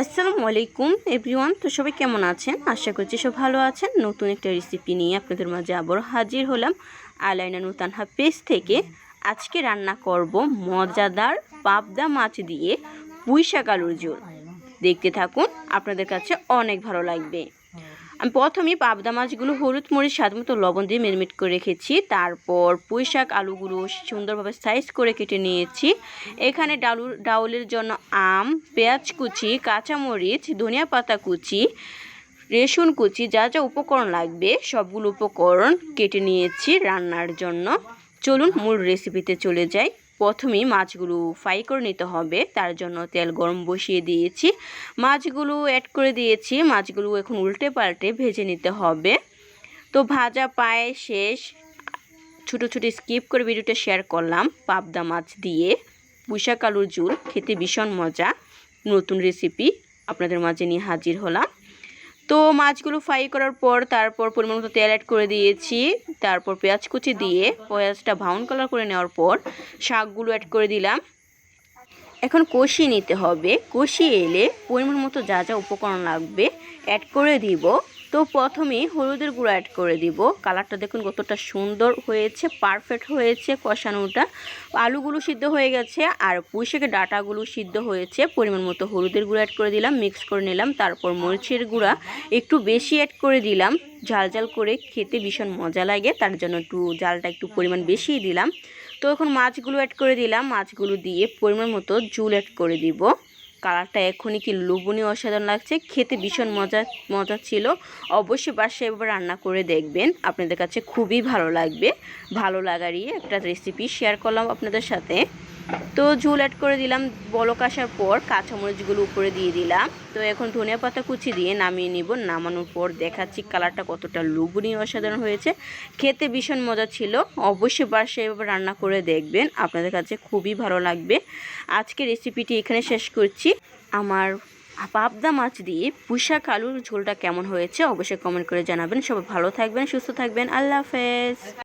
আসসালামু আলাইকুম, এভরিওয়ান। তো সবাই কেমন আছেন? আশা করছি সব ভালো আছেন। নতুন একটা রেসিপি নিয়ে আপনাদের মাঝে আবার হাজির হলাম আলাইনা নুতানহা পেজ থেকে। আজকে রান্না করব মজাদার পাবদা মাছ দিয়ে পুঁই শাক আলুর ঝোল। দেখতে থাকুন, আপনাদের কাছে অনেক ভালো লাগবে। আমি প্রথমেই পাবদা মাছগুলো হলুদ মরিচ, স্বাদ মতো লবণ দিয়ে মেরিনেট করে রেখেছি। তারপর পুঁই শাক আলুগুলো সুন্দরভাবে সাইজ করে কেটে নিয়েছি। এখানে ডালু, ডাউলের জন্য আম, পেঁয়াজ কুচি, কাঁচামরিচ, ধনিয়া পাতা কুচি, রেসুন কুচি, যা যা উপকরণ লাগবে সবগুলো উপকরণ কেটে নিয়েছি রান্নার জন্য। চলুন মূল রেসিপিতে চলে যাই। প্রথমেই মাছগুলো ফ্রাই করে নিতে হবে। তার জন্য তেল গরম বসিয়ে দিয়েছি। মাছগুলো অ্যাড করে দিয়েছি। মাছগুলো এখন উল্টে পাল্টে ভেজে নিতে হবে। তো ভাজা পায়ে শেষ। ছোটো ছোটো স্কিপ করে ভিডিওটা শেয়ার করলাম পাবদা মাছ দিয়ে। পুঁইশাক আলুর ঝুল, খেতে ভীষণ মজা। নতুন রেসিপি আপনাদের মাঝে নিয়ে হাজির হলাম। তো মাছগুলো ফ্রাই করার পর তারপর পরিমাণ মতো তেল অ্যাড করে দিয়েছি। তারপর পেঁয়াজ কুচি দিয়ে পেঁয়াজটা ব্রাউন কালার করে নেওয়ার পর শাকগুলো অ্যাড করে দিলাম। এখন কষিয়ে নিতে হবে। কষিয়ে এলে পরিমাণ মতো যা যা উপকরণ লাগবে অ্যাড করে দিব। তো প্রথমে হলুদের গুঁড়ো অ্যাড করে দিব। কালারটা দেখুন কতটা সুন্দর হয়েছে পারফেক্ট হয়েছে কষানোটা। আলুগুলো সিদ্ধ হয়ে গেছে আর পুঁইশাকের ডাটাগুলো সিদ্ধ হয়েছে। পরিমাণ মতো হলুদের গুঁড়ো অ্যাড করে দিলাম মিক্স করে নিলাম, তারপর মরিচের গুঁড়া একটু বেশি অ্যাড করে দিলাম। ঝাল ঝাল করে খেতে ভীষণ মজা লাগে, তার জন্য একটু জালটা একটু পরিমাণ বেশিই দিলাম। তো এখন মাছগুলো অ্যাড করে দিলাম, মাছগুলো দিয়ে পরিমাণ মতো জুল অ্যাড করে দিব। কালারটা এখনই কি লোভনীয় অসাধারণ লাগছে, খেতে ভীষণ মজা মজা ছিল। অবশ্যই বাসে এবার রান্না করে দেখবেন, আপনাদের কাছে খুবই ভালো লাগবে। ভালো লাগারই একটা রেসিপি শেয়ার করলাম আপনাদের সাথে। তো ঝুল অ্যাড করে দিলাম, বলক আসার পর কাঁচামরিচগুলো উপরে দিয়ে দিলাম। তো এখন ধনিয়া পাতা কুচি দিয়ে নামিয়ে নিব, নামানোর পর দেখাচ্ছি কালারটা কতটা লোভনীয় অসাধারণ হয়েছে। খেতে ভীষণ মজা ছিল, অবশ্যই এভাবে রান্না করে দেখবেন, আপনাদের কাছে খুবই ভালো লাগবে। আজকে রেসিপিটি এখানে শেষ করছি। আমার পাবদা মাছ দিয়ে পুষা কালুর ঝোলটা কেমন হয়েছে অবশ্যই কমেন্ট করে জানাবেন। সবাই ভালো থাকবেন, সুস্থ থাকবেন, আল্লাহ হাফেজ।